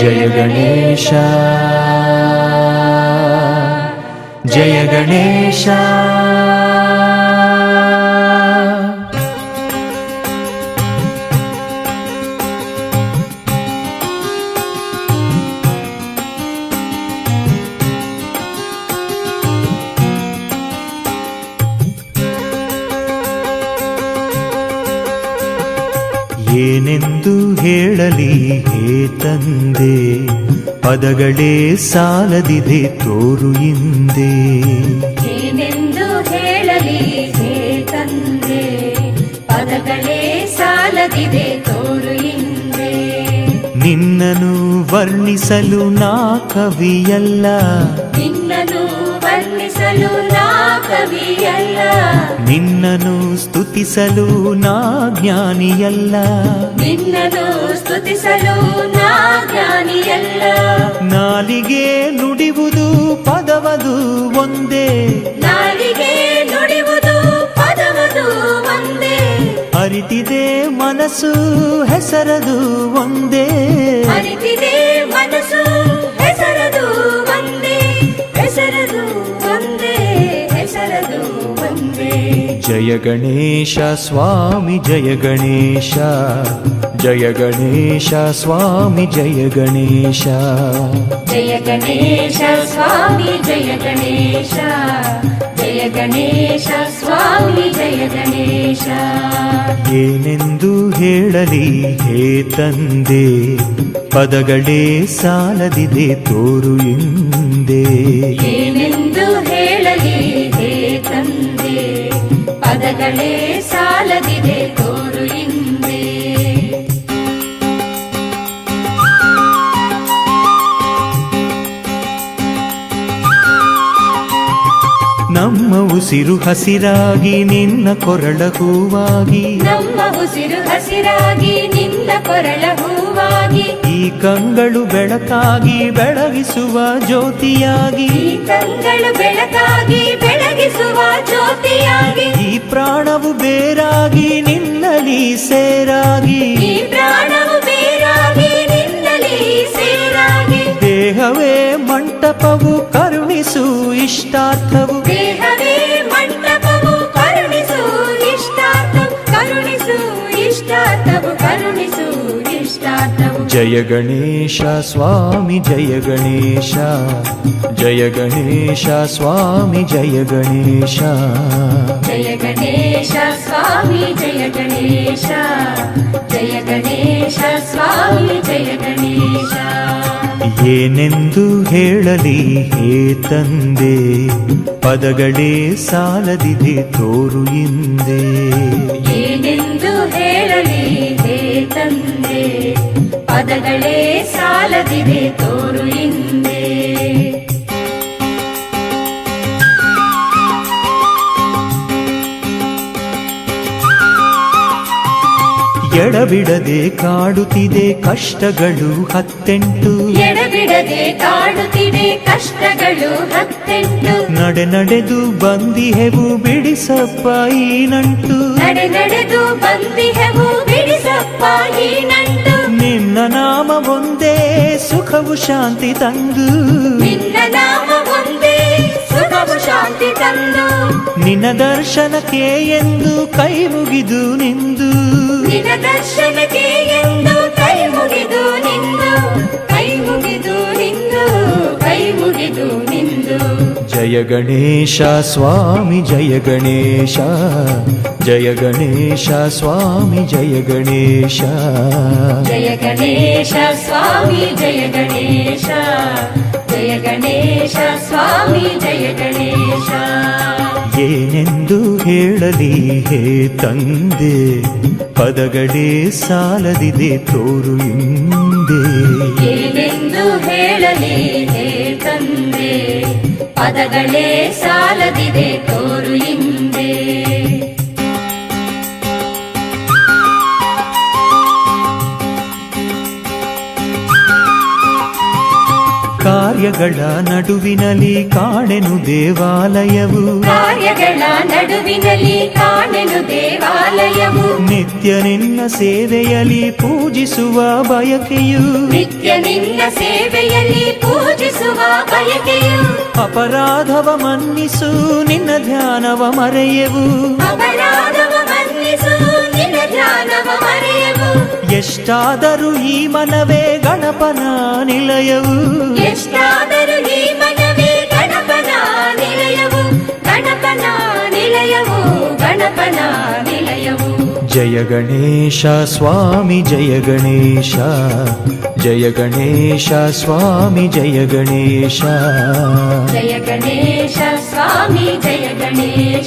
ಜಯ ಗಣೇಶ. ಜಯ ಗಣೇಶ. ಏನೆಂದು ಹೇಳಲಿ ತಂದೆ ಪದಗಳೇ ಸಾಲದಿದೆ ತೋರು ಹಿಂದೆ. ಏನೆಂದು ಹೇಳಲಿ ಹೇ ತಂದೆ ಪದಗಳೇ ಸಾಲದಿದೆ ತೋರು ಹಿಂದೆ. ನಿನ್ನನು ವರ್ಣಿಸಲು ನಾ ಕವಿಯಲ್ಲ. ನಿನ್ನನು ವರ್ಣಿಸಲು ನಾ ಕವಿಯಲ್ಲ. ನಿನ್ನನು ಸ್ತುತಿಸಲು ನಾ ಜ್ಞಾನಿಯಲ್ಲ. ನಿನ್ನನು ಸ್ತುತಿಸಲು ನಾ ಜ್ಞಾನಿಯಲ್ಲ. ನಾಲಿಗೆ ನುಡಿವುದು ಪದವದು ಒಂದೇ. ನಾಲಿಗೆ ನುಡಿವುದು ಪದವದು ಒಂದೇ. ಅರಿತಿದೆ ಮನಸ್ಸು ಹೆಸರದು ಒಂದೇ. ಅರಿತಿದೆ ಜಯ ಗಣೇಶ ಸ್ವಾಮಿ ಜಯ ಗಣೇಶ. ಜಯ ಗಣೇಶ ಸ್ವಾಮಿ ಜಯ ಗಣೇಶ. ಜಯ ಗಣೇಶ ಸ್ವಾಮಿ ಜಯ ಗಣೇಶ. ಜಯ ಗಣೇಶ ಸ್ವಾಮಿ ಜಯ ಗಣೇಶ. ಏನೆಂದು ಹೇಳಲಿ ಹೇ ತಂದೆ ಪದಗಳೇ ಸಾಲದಿದೆ ತೋರು ಹಿಂದೆ ಏನೆಂದು ಸಾಲದಿದೆ ಉಸಿರು ಹಸಿರಾಗಿ ನಿನ್ನ ಕೊರಳ ಹೂವಾಗಿ. ನಮ್ಮ ಉಸಿರು ಹಸಿರಾಗಿ ನಿನ್ನ ಕೊರಳ ಹೂವಾಗಿ. ಈ ಕಂಗಳು ಬೆಳಕಾಗಿ ಬೆಳಗಿಸುವ ಜ್ಯೋತಿಯಾಗಿ. ಈ ಕಂಗಳು ಬೆಳಕಾಗಿ ಬೆಳಗಿಸುವ ಜ್ಯೋತಿಯಾಗಿ. ಈ ಪ್ರಾಣವು ಬೇರಾಗಿ ನಿನ್ನಲಿ ಸೇರಾಗಿ. ಈ ಪ್ರಾಣವು ಬೇರಾಗಿ ನಿನ್ನಲಿ ಸೇರಾಗಿ. ದೇಹವೇ ಮಂಟಪವು ಕರುಣಿಸು ಇಷ್ಟಾರ್ಥವು. ದೇಹವೇ ಜಯ ಗಣೇಶ ಸ್ವಾಮಿ ಜಯ ಗಣೇಶ ಜಯ ಗಣೇಶ ಸ್ವಾಮಿ ಜಯ ಗಣೇಶ. ಜಯ ಗಣೇಶ ಸ್ವಾಮಿ ಜಯ ಗಣೇಶ ಜಯ ಗಣೇಶ ಸ್ವಾಮಿ ಜಯ ಗಣೇಶ. ಏನೆಂದು ಹೇಳಲಿ ಹೇ ತಂದೆ ಪದಗಳೇ ಸಾಲದಿದೆ ತೋರು ಹಿಂದೆ. ಏನೆಂದು ಹೇಳಲಿ ಹೇ ತಂದೆ ಪದಗಳೇ ಸಾಲದಿದೆ ತೋರು ಹಿಂದೆ. ಎಡಬಿಡದೆ ಕಾಡುತ್ತಿದೆ ಕಷ್ಟಗಳು ಹತ್ತೆಂಟು. ಎಡಬಿಡದೆ ಕಾಡುತ್ತಿದೆ ಕಷ್ಟಗಳು ಹತ್ತೆಂಟು. ನಡೆ ನಡೆದು ಬಂದಿಹೆವು ಬಿಡಿಸಪ್ಪ ಈ ನಂಟು. ನಡೆ ನಡೆದು ಬಂದಿಹೆವು ಬಿಡಿಸಪ್ಪ ಈ ನಾಮ ಒಂದೇ ಸುಖವು ಶಾಂತಿ ತಂದು ನಿನ್ನ ನಾಮ ಒಂದೇ ಸುಖವು ಶಾಂತಿ ತಂದು ನಿನ್ನ ದರ್ಶನಕ್ಕೆ ಎಂದು ಕೈ ಮುಗಿದು ನಿಂದು ನಿನ್ನ ಜಯ ಗಣೇಶ ಸ್ವಾಮಿ ಜಯ ಗಣೇಶ ಜಯ ಗಣೇಶ ಸ್ವಾಮಿ ಜಯ ಗಣೇಶ ಜಯ ಗಣೇಶ ಸ್ವಾಮಿ ಜಯ ಗಣೇಶ ಜಯ ಗಣೇಶ ಸ್ವಾಮಿ ಜಯ ಗಣೇಶ ಏನೆಂದು ಹೇಳಲಿ ಹೇ ತಂದೆ ಪದಗಳೇ ಸಾಲದಿದೆ ತೋರು ಹಿಂದೆ ಪದಗಳೇ ಸಾಲದಿದೆ ತೋರು ಹಿಂದೆ. ಕಾರ್ಯಗಳ ನಡುವಿನಲ್ಲಿ ಕಾಣೆನು ದೇವಾಲಯವು. ಕಾರ್ಯಗಳ ನಡುವಿನಲ್ಲಿ ಕಾಣೆನು ದೇವಾಲಯವು. ನಿತ್ಯ ನಿನ್ನ ಸೇವೆಯಲ್ಲಿ ಪೂಜಿಸುವ ಬಯಕೆಯು. ನಿತ್ಯ ನಿನ್ನ ಸೇವೆಯಲ್ಲಿ ಪೂಜಿಸುವ ಬಯಕೆಯು. ಅಪರಾಧವ ಮನ್ನಿಸು ನಿನ್ನ ಧ್ಯಾನವ ಮರೆಯವು ಅಪರಾಧವ ಮನ್ನಿಸು ನಿನ್ನ ಧ್ಯಾನವ ಮರೆಯವು ಎಷ್ಟಾದರೂ ಈ ಮನವೇ ಗಣಪನ ನಿಲಯವು ಎಷ್ಟಾದರೂ ಜಯ ಗಣೇಶ ಸ್ವಾಮಿ ಜಯ ಗಣೇಶ ಜಯ ಗಣೇಶ ಸ್ವಾಮಿ ಜಯ ಗಣೇಶ. ಜಯ ಗಣೇಶ ಸ್ವಾಮಿ ಜಯ ಗಣೇಶ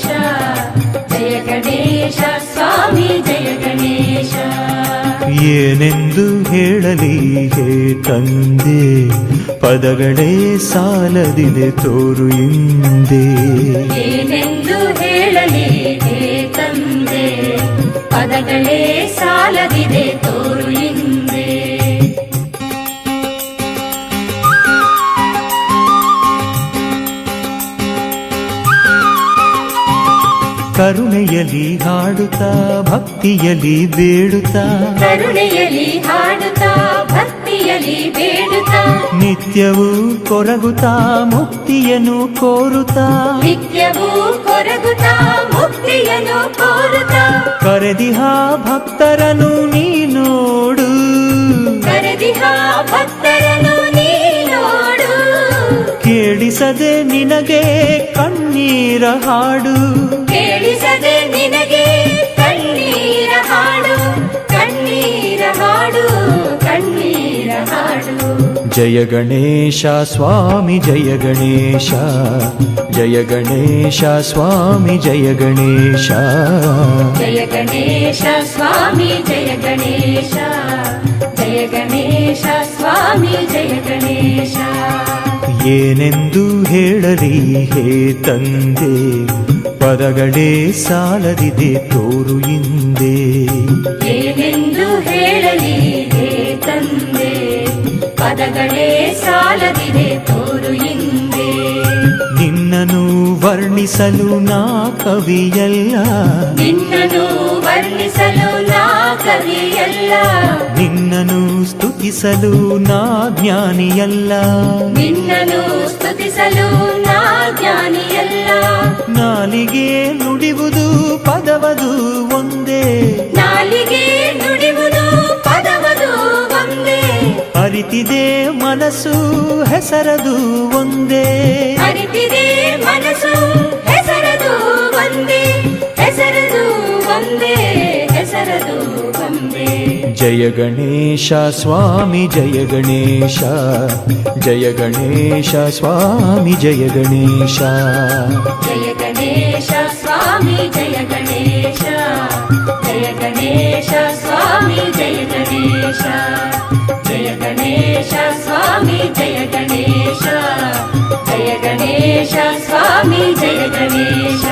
ಏನೆಂದು ಹೇಳಲಿ ಹೇ ತಂದೆ ಪದಗಳೇ ಸಾಲದಿದೆ ತೋರು ಹಿಂದೆ. ಏನೆಂದು ಹೇಳಲಿ ಹೇ ತಂದೆ ಪದಗಳೇ ಸಾಲದಿದೆ ತೋರು ಹಿಂದೆ. ಕರುಣೆಯಲ್ಲಿ ಹಾಡುತ್ತಾ ಭಕ್ತಿಯಲ್ಲಿ ಬೇಡುತ್ತಾ ಕರುಣೆಯಲ್ಲಿ ಹಾಡುತ್ತಾ ಭಕ್ತಿಯಲ್ಲಿ ಬೇಡುತ್ತಾ. ನಿತ್ಯವೂ ಕೊರಗುತ್ತಾ ಮುಕ್ತಿಯನ್ನು ಕೋರುತ್ತಾ ನಿತ್ಯವೂ ಕರೆದಿಹ ಭಕ್ತರನು ನೀ ನೋಡು. ಕರೆದಿಹ ಭಕ್ತರನು ನೀ ನೋಡು. ಕೇಳಿಸದೆ ನಿನಗೆ ಕಣ್ಣೀರ ಹಾಡು. ಕೇಳಿಸದೆ ನಿನಗೆ ಜಯ ಗಣೇಶ ಸ್ವಾಮಿ ಜಯ ಗಣೇಶ ಜಯ ಗಣೇಶ ಸ್ವಾಮಿ ಜಯ ಗಣೇಶ. ಜಯ ಗಣೇಶ ಸ್ವಾಮಿ ಜಯ ಗಣೇಶ ಜಯ ಗಣೇಶ ಸ್ವಾಮಿ ಜಯ ಗಣೇಶ. ಏನೆಂದು ಹೇಳಲಿ ಹೇ ತಂದೆ ಪದಗಳೇ ಸಾಲದಿದೆ ತೋರು ಹಿಂದೆ. ಏನೆಂದು ಹೇಳಲಿ ಹೇ ತಂದೆ ಪದಗಳೇ ಸಾಲದಿದೆ ತೋರು ಹಿಂದೆ. ನಿನ್ನನು ವರ್ಣಿಸಲು ನಾ ಕವಿಯಲ್ಲ. ನಿನ್ನನು ವರ್ಣಿಸಲು ನಾ ಕವಿಯಲ್ಲ. ನಿನ್ನನು ಸ್ತುತಿಸಲು ನಾ ಜ್ಞಾನಿಯಲ್ಲ. ನಿನ್ನನು ಸ್ತುತಿಸಲು ನಾ ಜ್ಞಾನಿಯಲ್ಲ. ನಾಲಿಗೆ ನುಡಿವುದು ಪದವದು ಒಂದೇ. ಮನಸ್ಸು ಹೆಸರದು ಒಂದೇ ಅರಿತಿದೆ ಮನಸ್ಸು ಹೆಸರದು ಒಂದೇ ಹೆಸರದು ಒಂದೇ ಹೆಸರದು ಒಂದೇ ಜಯ ಗಣೇಶ ಸ್ವಾಮಿ ಜಯ ಗಣೇಶ ಜಯ ಗಣೇಶ ಸ್ವಾಮಿ ಜಯ ಗಣೇಶ ಜಯ ಗಣೇಶ ಸ್ವಾಮಿ ಜಯ ಗಣೇಶ ಜಯ ಗಣೇಶ ಸ್ವಾಮಿ ಜಯ జయ గణేశ జయ గణేశ స్వామి జయ గణేశ.